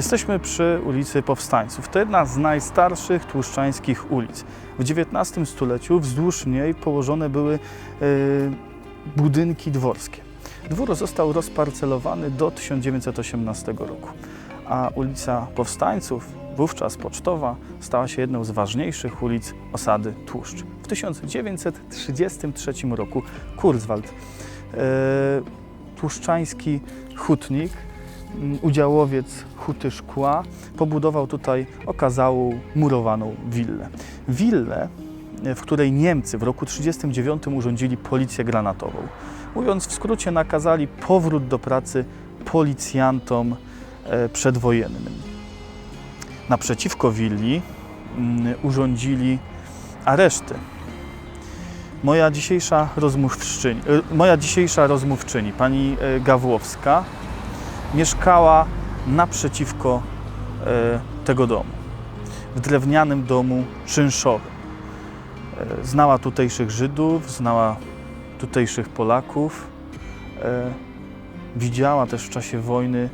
Jesteśmy przy ulicy Powstańców. To jedna z najstarszych tłuszczańskich ulic. W XIX stuleciu wzdłuż niej położone były e, budynki dworskie. Dwór został rozparcelowany do 1918 roku, a ulica Powstańców, wówczas pocztowa, stała się jedną z ważniejszych ulic osady Tłuszcz. W 1933 roku Kurzwald, e, tłuszczański hutnik, udziałowiec Huty Szkła, pobudował tutaj okazałą murowaną willę. Willę, e, w której Niemcy w roku 1939 urządzili policję granatową. Mówiąc w skrócie, nakazali powrót do pracy policjantom e, przedwojennym. Naprzeciwko willi mm, urządzili areszty. Moja dzisiejsza rozmówczyni, e, moja dzisiejsza rozmówczyni pani Gawłowska, mieszkała naprzeciwko e, tego domu, w drewnianym domu czynszowym. E, Znała tutejszych Żydów, znała tutejszych Polaków. E, Widziała też w czasie wojny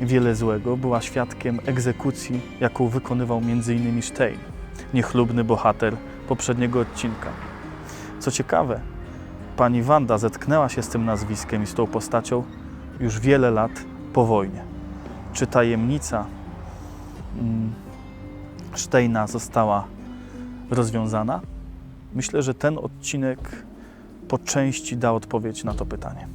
wiele złego. Była świadkiem egzekucji, jaką wykonywał m.in. Stein, niechlubny bohater poprzedniego odcinka. Co ciekawe, pani Wanda zetknęła się z tym nazwiskiem i z tą postacią już wiele lat po wojnie. Czy tajemnica mm, Steina została rozwiązana? Myślę, że ten odcinek po części da odpowiedź na to pytanie.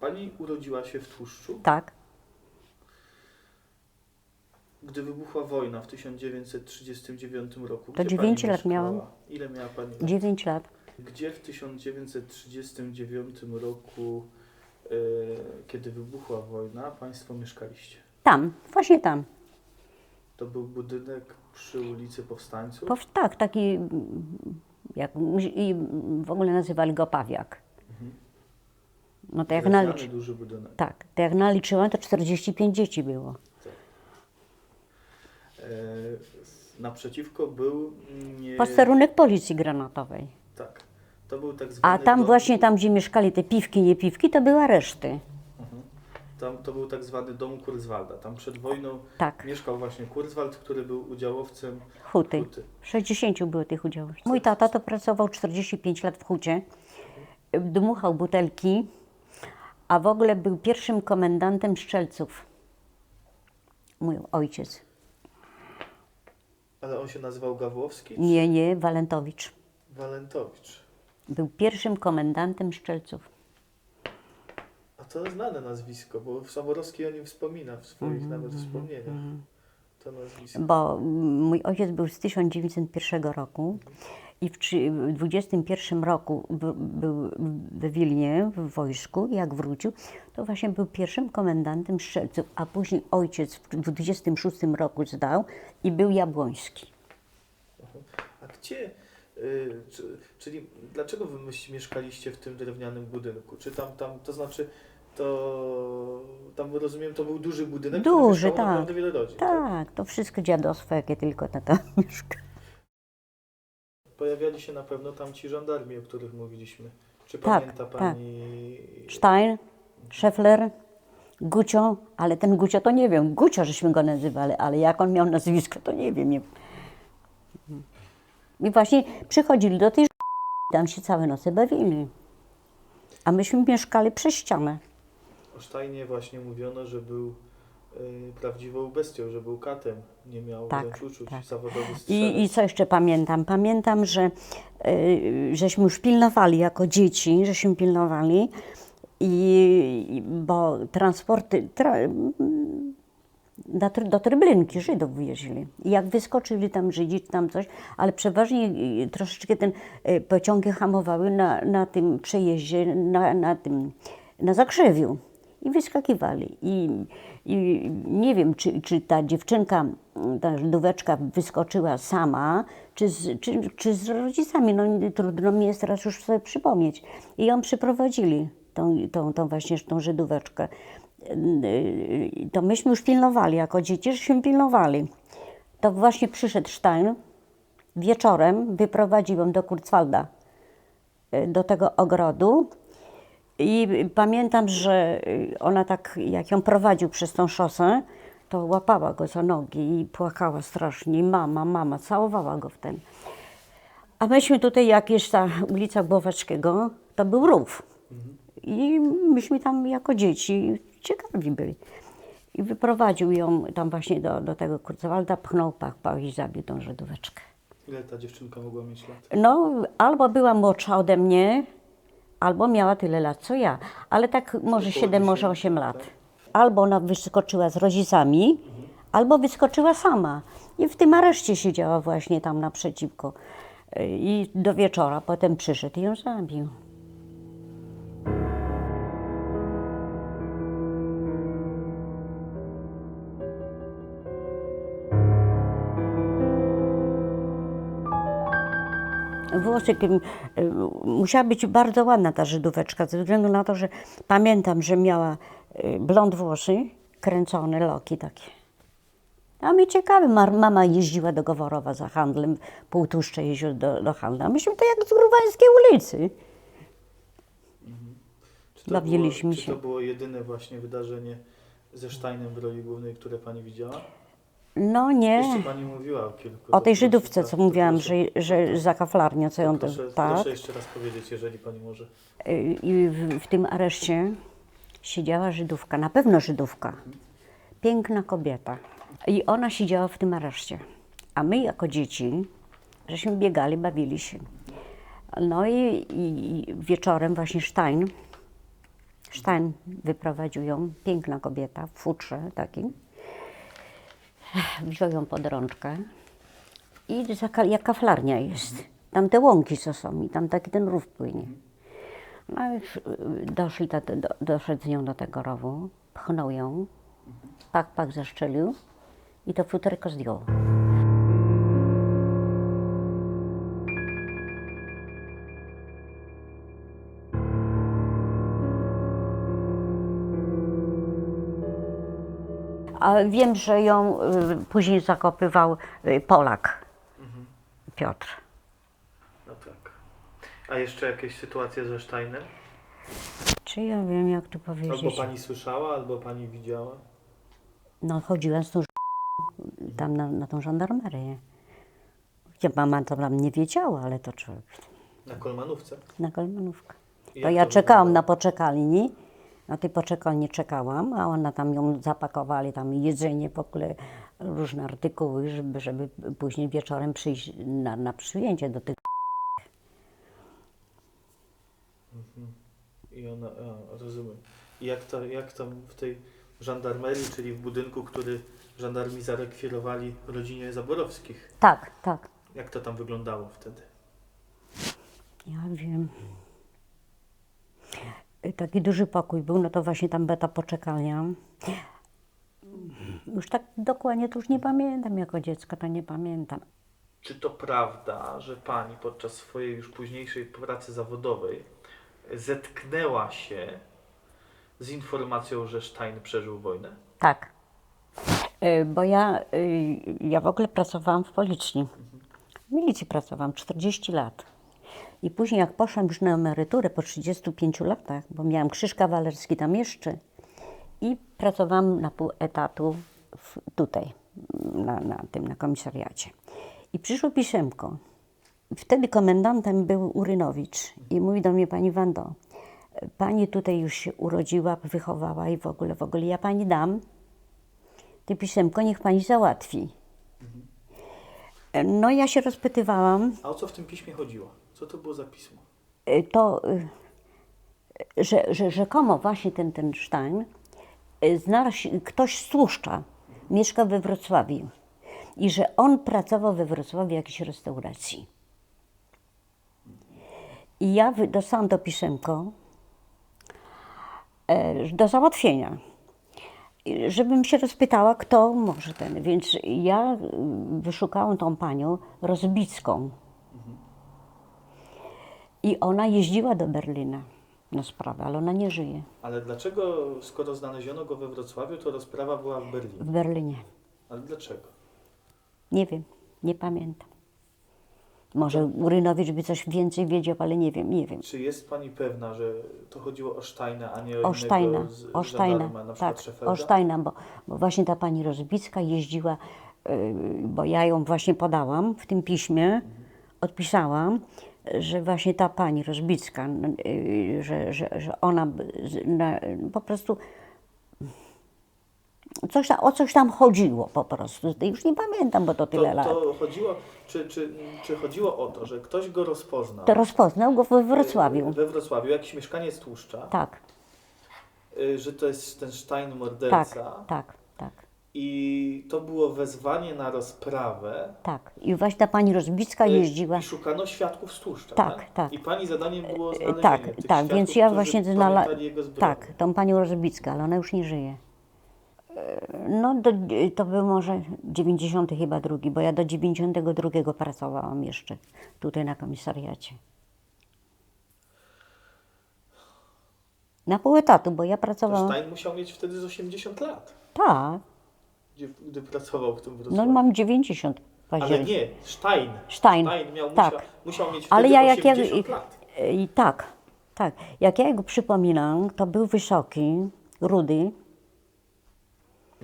Pani urodziła się w Tłuszczu. Tak, Gdy wybuchła wojna w 1939 roku. To gdzie dziewięć pani lat miałam. Ile miała Pani lat? 9 lat. Gdzie w 1939 roku, e, kiedy wybuchła wojna, Państwo mieszkaliście? Tam, właśnie tam. To był budynek przy ulicy Powstańców? Pow- tak, taki, jak i w ogóle nazywali go pawiak. No to jak Drewniany, nalicz... duży budynek. Tak, to jak naliczyłam, to 45 dzieci było. E, naprzeciwko był... Nie, Posterunek policji granatowej. Tak. To był tak zwany A tam dom, właśnie, tam gdzie mieszkali te piwki, nie piwki, to były areszty. Tam, to był tak zwany dom Kurzwalda. Tam przed wojną Tak. mieszkał właśnie Kurzwald, który był udziałowcem Huty. Huty. 60 było tych udziałowców. Mój tata to pracował 45 lat w hucie. Dmuchał butelki, a w ogóle był pierwszym komendantem strzelców. Mój ojciec. Ale on się nazywał Gawłowski czy Nie, nie, Walentowicz. Walentowicz? Był pierwszym komendantem strzelców. A to znane nazwisko, bo Saborowski o nim wspomina w swoich Mhm, nawet wspomnieniach. To nazwisko. Bo mm, mój ojciec był z 1901 roku i w trzy- w 21 roku był w Wilnie w wojsku. Jak wrócił, to właśnie był pierwszym komendantem strzelców, a później ojciec w 26 roku zdał i był Jabłoński. A gdzie, y, czy, czyli dlaczego wy mieszkaliście w tym drewnianym budynku? Czy tam, tam to znaczy, to tam rozumiem, to był duży budynek, Duży, tak. naprawdę wiele rodzin. Tak, to wszystko dziadostwo, jakie tylko tata mieszka. Pojawiali się na pewno tam ci żandarmi, o których mówiliśmy. Czy Tak, pamięta tak. pani? Stein, Scheffler, Gucio, ale ten Gucio to nie wiem, Gucio żeśmy go nazywali, ale jak on miał nazwisko, to nie wiem. Nie. I właśnie przychodzili do tej tam się całe noce bawili. A myśmy mieszkali przez ścianę. O Steinie właśnie mówiono, że był prawdziwą bestią, że był katem, nie miał Tak, wręcz uczuć, tak. zawodowy strzelec. I, I co jeszcze pamiętam? Pamiętam, że y, żeśmy już pilnowali jako dzieci, żeśmy pilnowali, i, bo transporty tra, do, Try- do Tryblinki Żydów wieźli. I jak wyskoczyli tam Żydzi, czy tam coś, ale przeważnie y, troszeczkę ten y, pociągi hamowały na, na tym przejeździe, na, na tym, na Zakrzewiu. I wyskakiwali. I, i nie wiem, czy, czy ta dziewczynka, ta Żydóweczka wyskoczyła sama, czy z, czy, czy z rodzicami. No trudno mi jest teraz już sobie przypomnieć. I ją przyprowadzili, tą, tą, tą właśnie tą Żydóweczkę. To myśmy już pilnowali, jako dzieci, żeśmy pilnowali. To właśnie przyszedł Stein, wieczorem wyprowadziłem do Kurzwalda, do tego ogrodu. I pamiętam, że y, ona tak, jak ją prowadził przez tą szosę, to łapała go za nogi i płakała strasznie. I Mama, mama, całowała go w ten. A myśmy tutaj, jak jest ta ulica Głowackiego, to był rów. I myśmy tam jako dzieci ciekawi byli. I wyprowadził ją tam właśnie do, do tego Kurzwalda, pchnął pach, pach i zabił tą Żydóweczkę. Ile ta dziewczynka mogła mieć lat? No, albo była młodsza ode mnie, albo miała tyle lat co ja, ale tak może 7, może 8 lat. Albo ona wyskoczyła z rodzicami, albo wyskoczyła sama. I w tym areszcie siedziała właśnie tam naprzeciwko. I do wieczora potem przyszedł i ją zabił. Włosy, musiała być bardzo ładna ta Żydóweczka, ze względu na to, że pamiętam, że miała y, blond włosy, kręcone loki takie. A mi ciekawe, mama jeździła do Goworowa za handlem, półtuszcze jeździł do, do handlu. A myśmy to jak z Gruwańskiej ulicy. Czy Bawiliśmy było, się. Czy to było jedyne właśnie wydarzenie ze Steinem w roli głównej, które Pani widziała? No nie, Jeszcze Pani mówiła o kilku. o tej Żydówce, proszę, co mówiłam, że, że za kaflarnią, co ją... Proszę, tak. proszę jeszcze raz powiedzieć, jeżeli Pani może. Y, I w, w tym areszcie siedziała Żydówka, na pewno Żydówka. Piękna kobieta. I ona siedziała w tym areszcie. A my jako dzieci, żeśmy biegali, bawili się. No i, i wieczorem właśnie Stein, Stein wyprowadził ją, piękna kobieta, w futrze takim. Wziął ją pod rączkę i jak kaflarnia jest. Tam te łąki co są i tam taki ten rów płynie. No doszli ta, do, doszedł z nią do tego rowu, pchnął ją, pak, pak zaszczelił i to futerko zdjął. A wiem, że ją y, później zakopywał y, Polak, Piotr. No tak. A jeszcze jakieś sytuacje ze Steinem? Czy ja wiem, jak tu Albo powiedzieć? Pani słyszała, albo Pani widziała? No chodziłem z tą ż- tam na, na tą żandarmerię. Ja mama to tam nie wiedziała, ale to człowiek Na Kolmanówce? na kolmanówkę. I To jak ja to czekałam wyglądało? na poczekalni. Na tej poczekalni czekałam, a ona tam ją zapakowali, tam jedzenie, w ogóle różne artykuły, żeby, żeby później wieczorem przyjść na, na przyjęcie do tych. I ona, a, rozumiem. I jak, to, jak tam w tej żandarmerii, czyli w budynku, który żandarmi zarekwirowali rodzinie Zaborowskich, Tak, tak. jak to tam wyglądało wtedy? Ja wiem. Y, Taki duży pokój był, no to właśnie tam była ta poczekalnia. Już tak dokładnie to już nie pamiętam, jako dziecko to nie pamiętam. Czy to prawda, że Pani podczas swojej już późniejszej pracy zawodowej zetknęła się z informacją, że Stein przeżył wojnę? Tak. Y, Bo ja, y, ja w ogóle pracowałam w policji. W milicji pracowałam 40 lat. I później jak poszłam już na emeryturę po 35 latach, bo miałam krzyż kawalerski tam jeszcze i pracowałam na pół etatu w, tutaj, na, na tym, na komisariacie. I przyszło pisemko. Wtedy komendantem był Urynowicz i mówi do mnie pani Wando, pani tutaj już się urodziła, wychowała i w ogóle, w ogóle ja pani dam, to pisemko niech pani załatwi. No ja się rozpytywałam, A o co w tym piśmie chodziło? Co to było za pismo? y, to, y, że, że rzekomo właśnie ten, ten Stein y, znalazł ktoś z Tłuszcza, mieszka we Wrocławiu i że on pracował we Wrocławiu w jakiejś restauracji. I ja dostałam to pisemko do załatwienia. Żebym się rozpytała, kto może ten. Więc ja wyszukałam tą panią Rozbicką. I ona jeździła do Berlina na sprawę, ale ona nie żyje Ale dlaczego, skoro znaleziono go we Wrocławiu, to rozprawa była w Berlinie? w Berlinie. Ale dlaczego? Nie wiem, nie pamiętam. Może Urynowicz by coś więcej wiedział, ale nie wiem, nie wiem. Czy jest Pani pewna, że to chodziło o Steina, a nie o, O Steina, z o Steina, żandarma, na tak, Szeferda? o Steina, bo, bo właśnie ta pani Rozbicka jeździła, yy, bo ja ją właśnie podałam w tym piśmie, odpisałam, że właśnie ta pani Rozbicka, yy, że, że, że ona po prostu coś tam, o coś tam chodziło po prostu. Już nie pamiętam, bo to tyle To, lat. to chodziło, czy, czy, czy chodziło o to, że ktoś go rozpoznał To rozpoznał go we Wrocławiu. we Wrocławiu, jakiś mieszkaniec Tłuszcza, Tak, y, że to jest ten Stein morderca tak, tak. I to było wezwanie na rozprawę Tak. I właśnie ta pani Rozbicka y, jeździła. i szukano świadków z Tłuszcza, Tak, tak. I Pani zadaniem było E, znalezienie Tak, tych tak, świadków, więc ja właśnie znalazłam. Tak, tą panią Rozbicką, ale ona już nie żyje. E, No, do, to był może 90 chyba drugi, bo ja do 92 pracowałam jeszcze tutaj na komisariacie. Na pół etatu, bo ja pracowałam. Stein musiał mieć wtedy z 80 lat, Tak, gdzie, gdy pracował w tym no Wrocławiu. mam 90 Ale nie, Stein. Stein, miał, tak. musiał, musiał mieć wtedy Ale ja jak ja, 80 lat. i, tak, tak. Jak ja go przypominam, to był wysoki, rudy.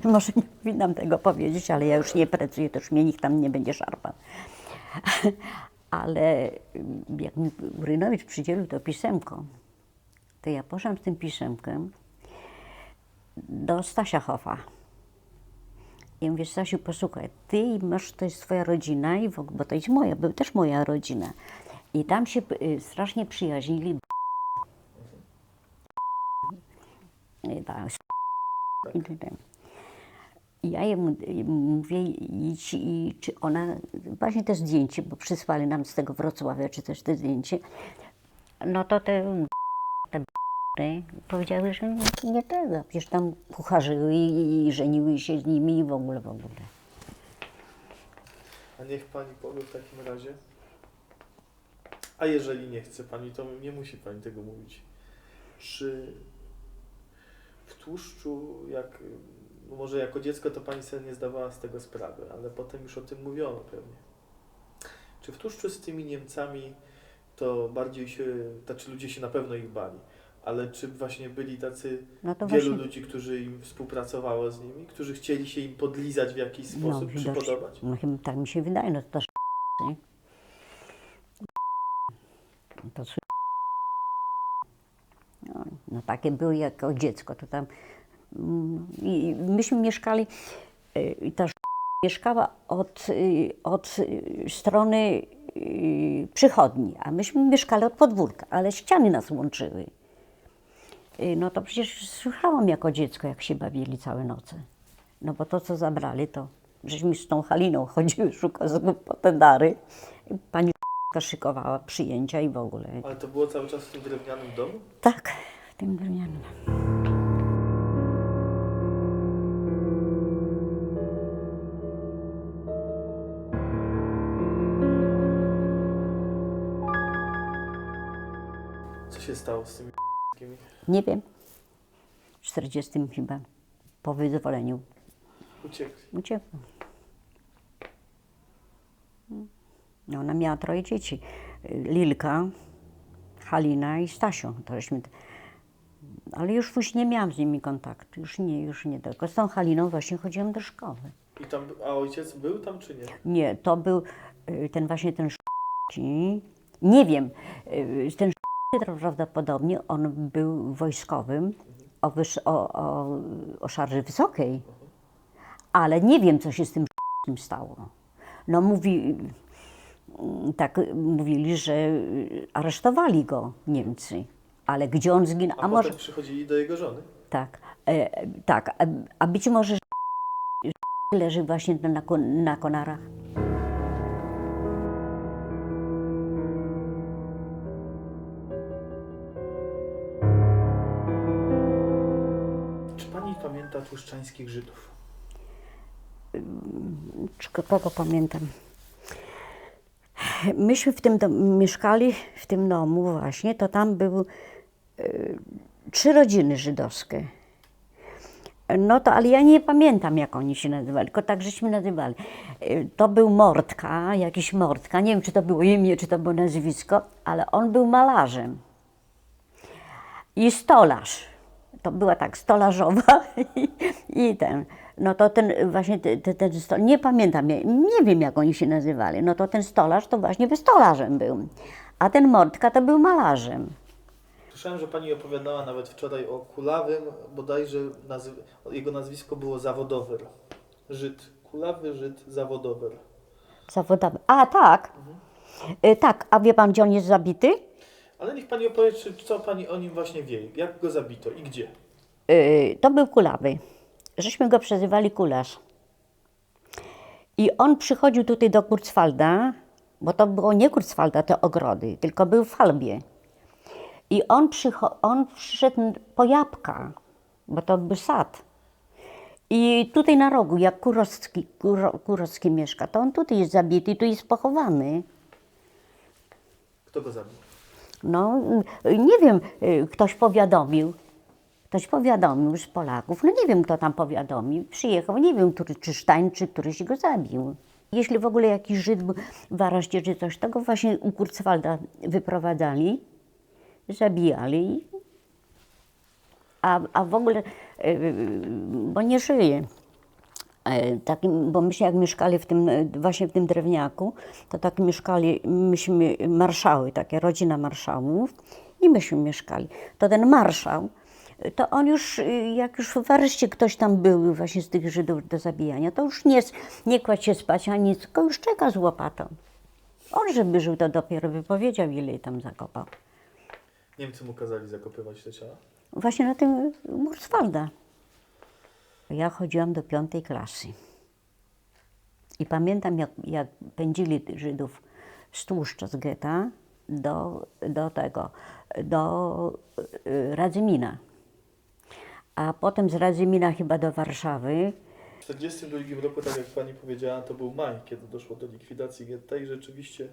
Może nie powinnam tego powiedzieć, ale ja już nie pracuję, to już mnie nikt tam nie będzie szarpał. Ale mm, jak mi Urynowicz przydzielił to pisemko, to ja poszłam z tym pisemkiem do Stasia Hofa. I mówię, Stasiu, posłuchaj, ty masz, to jest twoja rodzina, i w, bo to jest moja, był też moja rodzina. I tam się y, strasznie przyjaźnili. I tak, i. I ja jemu y, mówię, idź i czy ona, właśnie to zdjęcie, bo przysłali nam z tego Wrocławia, czy też to zdjęcie, no to te, te powiedziały, że nie, tego, przecież tam kucharzyły i, i żeniły się z nimi i w ogóle, w ogóle. A niech Pani powie w takim razie. A jeżeli nie chce Pani, to nie musi Pani tego mówić. Czy w tłuszczu, jak, no może jako dziecko, to Pani sobie nie zdawała z tego sprawy, ale potem już o tym mówiono pewnie. Czy w tłuszczu z tymi Niemcami to bardziej się, znaczy ludzie się na pewno ich bali, ale czy właśnie byli tacy No wielu właśnie, ludzi, którzy im współpracowało z nimi, którzy chcieli się im podlizać w jakiś sposób, widocznie. przypodobać? no chyba tak mi się wydaje, no to też nie? To no, no takie były jako dziecko, to tam mm, i myśmy mieszkali, y, i ta mieszkała od, y, od y, strony przychodni, a myśmy mieszkali od podwórka, ale ściany nas łączyły. Y, No to przecież słyszałam jako dziecko, jak się bawili całe noce. No bo to, co zabrali, to żeśmy z tą Haliną chodziły, szukać po te dary. Pani szykowała przyjęcia i w ogóle. Ale to było cały czas w tym drewnianym domu? Tak, w tym drewnianym. Co się stało z tymi wszystkimi? Nie wiem, w 40 chyba, po wyzwoleniu Uciekli. uciekła. No, ona miała troje dzieci. Lilka, Halina i Stasiu. To żeśmy, ale już później nie miałam z nimi kontaktu. Już nie, już nie. Tylko z tą Haliną właśnie chodziłam do szkoły. I tam, a ojciec był tam czy nie? Nie, to był y, ten właśnie ten Sz**ki. Nie wiem, y, ten Sz**ki prawdopodobnie on był wojskowym o, wyż, o, o, o szarży wysokiej, ale nie wiem, co się z tym stało. No mówi, y, tak mówili, że aresztowali go Niemcy, ale gdzie on zginął, A, a, może przychodzili do jego żony. tak, e, tak, a, a być może leży właśnie na, na konarach. Pamięta tłuszczańskich Żydów? Czy ko- kogo pamiętam? Myśmy w tym mieszkali w tym domu właśnie, to tam były y, trzy rodziny żydowskie. No to, ale ja nie pamiętam, jak oni się nazywali, tylko tak żeśmy nazywali. Y, To był Mordka, jakiś Mordka, nie wiem, czy to było imię, czy to było nazwisko, ale on był malarzem. I stolarz. To była tak, stolarzowa i, i ten. No to ten właśnie, ten, ten, ten sto, nie pamiętam, nie, nie wiem jak oni się nazywali. No to ten stolarz to właśnie by stolarzem był. A ten Mordka to był malarzem. Słyszałem, że pani opowiadała nawet wczoraj o Kulawym, bodajże nazy- jego nazwisko było Zawodower. Żyd. Kulawy Żyd Zawodower. Zawodowy. A tak. Y, tak, a wie pan gdzie on jest zabity? Ale niech pani opowie, czy, co pani o nim właśnie wie. Jak go zabito i gdzie? Y, to był kulawy. Żeśmy go przezywali kularz. I on przychodził tutaj do Kurzwalda, bo to było nie Kurzwalda, te ogrody, tylko był w Falbie. I on, on przyszedł po jabłka, bo to był sad. I tutaj na rogu, jak Kurowski, Kuro, Kurowski mieszka, to on tutaj jest zabity i tu jest pochowany. Kto go zabił? No, y, nie wiem, y, ktoś powiadomił. Ktoś powiadomił z Polaków. No nie wiem, kto tam powiadomił. Przyjechał, nie wiem, który, czy Stein, czy któryś go zabił. Jeśli w ogóle jakiś Żyd w areszcie czy coś, to go właśnie u Kurzwalda wyprowadzali, zabijali. A, a w ogóle, y, bo nie żyje. E, Takim, bo myśmy jak mieszkali w tym, e, właśnie w tym drewniaku, to tak mieszkali, myśmy marszały, takie rodzina marszałów i myśmy mieszkali. To ten marszał, to on już, e, jak już w areszcie ktoś tam był właśnie z tych Żydów do zabijania, to już nie, nie kładź się spać ani nic, tylko już czeka z łopatą. On, żeby żył, to dopiero by powiedział, ile tam zakopał. Niemcy mu kazali zakopywać te ciała. Właśnie na tym Murswalda. Ja chodziłam do piątej klasy. I pamiętam, jak, jak pędzili Żydów z tłuszcza z getta do, do tego, do y, Radzymina. A potem z Radzymina chyba do Warszawy. W 1942 roku, tak jak pani powiedziała, to był maj, kiedy doszło do likwidacji getta i rzeczywiście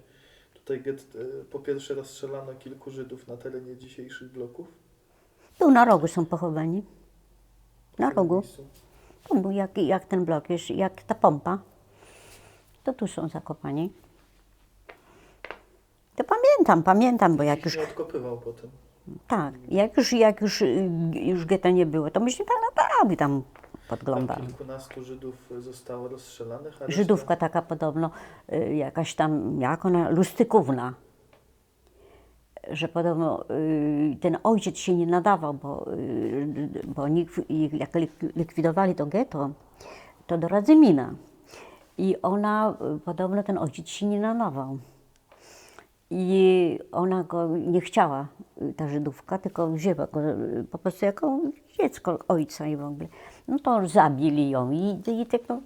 tutaj get, e, po pierwsze rozstrzelano kilku Żydów na terenie dzisiejszych bloków. Tu na rogu są pochowani. Na rogu. Tu był jak, jak ten blok jest, jak ta pompa. To tu są zakopani. To pamiętam, pamiętam, bo jak już nie odkopywał potem. Tak, jak już, jak już, y, już getta nie było, to myśmy tak naprawdę tam Tam podglądali. kilkunastu Żydów zostało rozstrzelanych, a reszta- Żydówka taka podobno, y, jakaś tam, jak ona, lustykówna. Że podobno y, ten ojciec się nie nadawał, bo, y, bo jak lik- likwidowali to getto, to do Radzymina. I ona, y, podobno ten ojciec się nie nadawał. I ona go nie chciała, ta Żydówka, tylko wzięła go po prostu jako dziecko ojca i w ogóle. No to zabili ją i, i tego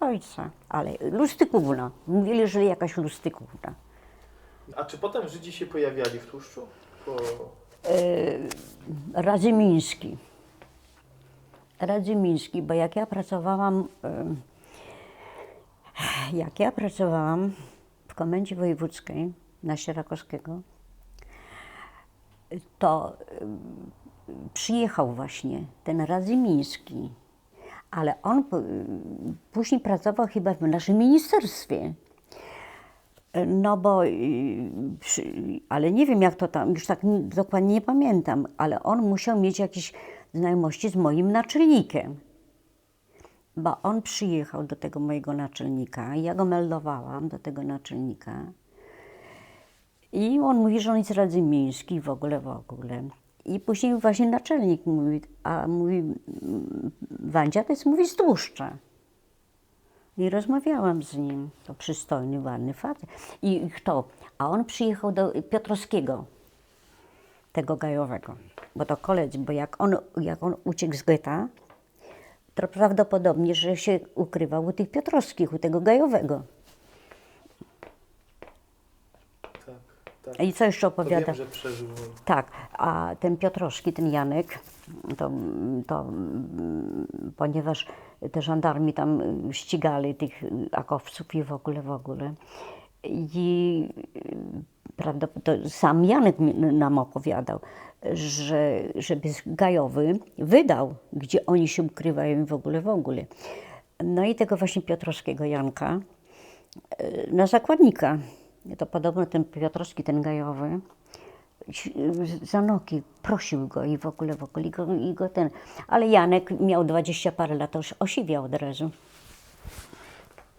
ojca. Ale lustykówna. Mówili, że jakaś lustykówna. A czy potem Żydzi się pojawiali w tłuszczu? Po... Radzymiński. Radzymiński, bo jak ja pracowałam, em, jak ja pracowałam w komendzie wojewódzkiej na Sierakowskiego, to em, przyjechał właśnie ten Radzymiński, ale on później pracował chyba w naszym ministerstwie. No bo, y, ale nie wiem jak to tam, już tak dokładnie nie pamiętam, ale on musiał mieć jakieś znajomości z moim naczelnikiem. Bo on przyjechał do tego mojego naczelnika, ja go meldowałam do tego naczelnika. I on mówi, że on jest radzymiński w ogóle, w ogóle. I później właśnie naczelnik mówi, a mówi, Wandzia to jest, mówi, z tłuszcza. I rozmawiałam z nim. To przystojny, ładny facet. I kto? A on przyjechał do Piotrowskiego, tego gajowego. Bo to koledzy, bo jak on, jak on uciekł z getta, to prawdopodobnie, że się ukrywał u tych Piotrowskich, u tego gajowego. Tak. I co jeszcze To opowiada? wiem, że przeżył. Tak, a ten Piotroszki, ten Janek, to, to ponieważ te żandarmi tam ścigali tych akowców i w ogóle, w ogóle. I prawda, to sam Janek nam opowiadał, że żeby Gajowy wydał, gdzie oni się ukrywają i w ogóle, w ogóle. No i tego właśnie Piotrowskiego Janka y, na zakładnika. To podobno ten Piotrowski, ten Gajowy, za nogi prosił go i w ogóle, w ogóle, i go, i go ten. Ale Janek miał dwadzieścia parę lat, to już osiwiał od razu.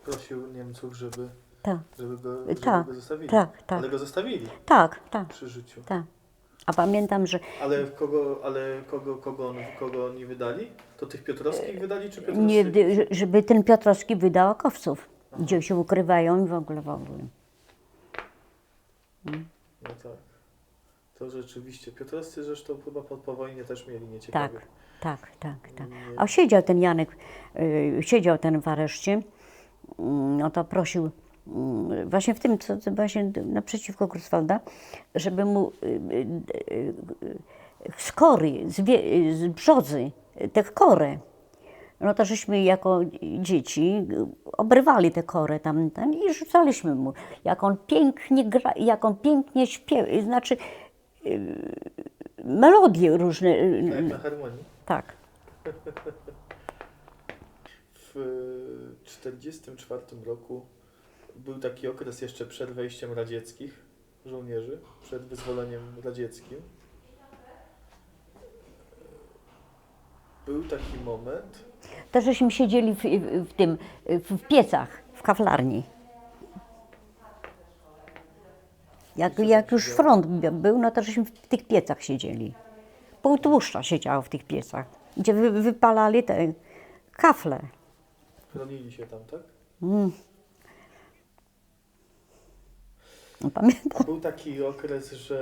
Prosił Niemców, żeby, Tak, żeby, go, żeby Tak, go zostawili. tak, tak. Ale go zostawili tak, tak, przy życiu. tak. A pamiętam, że Ale kogo, ale kogo, kogo, on, kogo oni wydali? To tych Piotrowskich wydali, czy Piotrowskich? nie, żeby ten Piotrowski wydał akowców, gdzie się ukrywają i w ogóle, w ogóle. No tak. To rzeczywiście. Piotrowscy zresztą chyba po, po wojnie też mieli nieciekawie. Tak, tak, tak, tak. A siedział ten Janek, y, siedział ten w areszcie, mm, no to prosił mm, właśnie w tym, co, co właśnie naprzeciwko Gruswalda, żeby mu y, y, y, y, z kory, z, wie, z brzodzy, y, te korę, no to żeśmy jako dzieci obrywali tę korę tam, tam i rzucaliśmy mu, jak on pięknie gra, jak on pięknie śpiewa, znaczy y, melodie różne, y, Tak, na harmonii. tak. W 1944 roku był taki okres jeszcze przed wejściem radzieckich żołnierzy, przed wyzwoleniem radzieckim. Był taki moment, To żeśmy siedzieli w, w, tym, w, piecach, w kaflarni. Jak, jak już front by- był, no to żeśmy w tych piecach siedzieli. Pół tłuszcza siedziało w tych piecach, gdzie wy, wypalali te kafle. chronili się tam, tak? No, Pamiętam. Był taki okres, że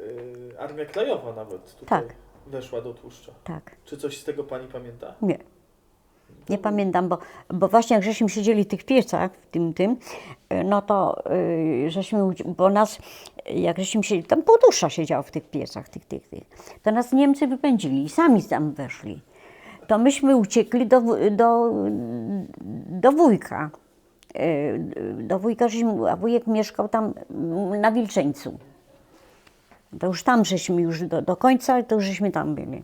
y, Armia Krajowa nawet tutaj Tak. Weszła do tłuszcza. Tak, Czy coś z tego pani pamięta? nie. Nie pamiętam, bo, bo właśnie jak żeśmy siedzieli w tych piecach, w tym, tym, y, no to y, żeśmy, bo nas, jak żeśmy siedzieli, tam pół dusza siedziało w tych piecach, tych, tych, tych, to nas Niemcy wypędzili i sami tam weszli. To myśmy uciekli do, do, do wujka. Y, Do wujka, żeśmy, a wujek mieszkał tam na Wilczeńcu. To już tam żeśmy już do, do końca, to już żeśmy tam byli.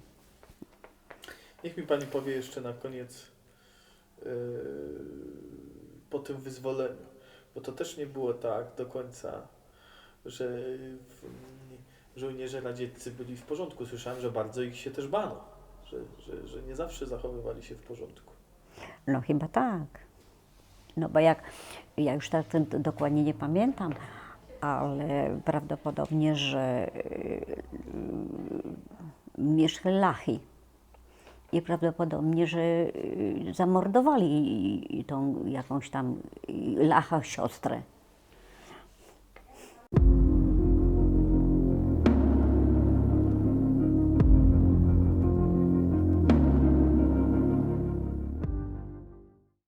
Niech mi pani powie jeszcze na koniec yy, po tym wyzwoleniu, bo to też nie było tak do końca, że w, żołnierze radzieccy byli w porządku. Słyszałem, że bardzo ich się też bano, że, że, że nie zawsze zachowywali się w porządku. No chyba tak. No bo jak, ja już tak dokładnie nie pamiętam, ale prawdopodobnie, że mieszkali lachy. I prawdopodobnie, że yy, zamordowali tą jakąś tam lacha siostrę.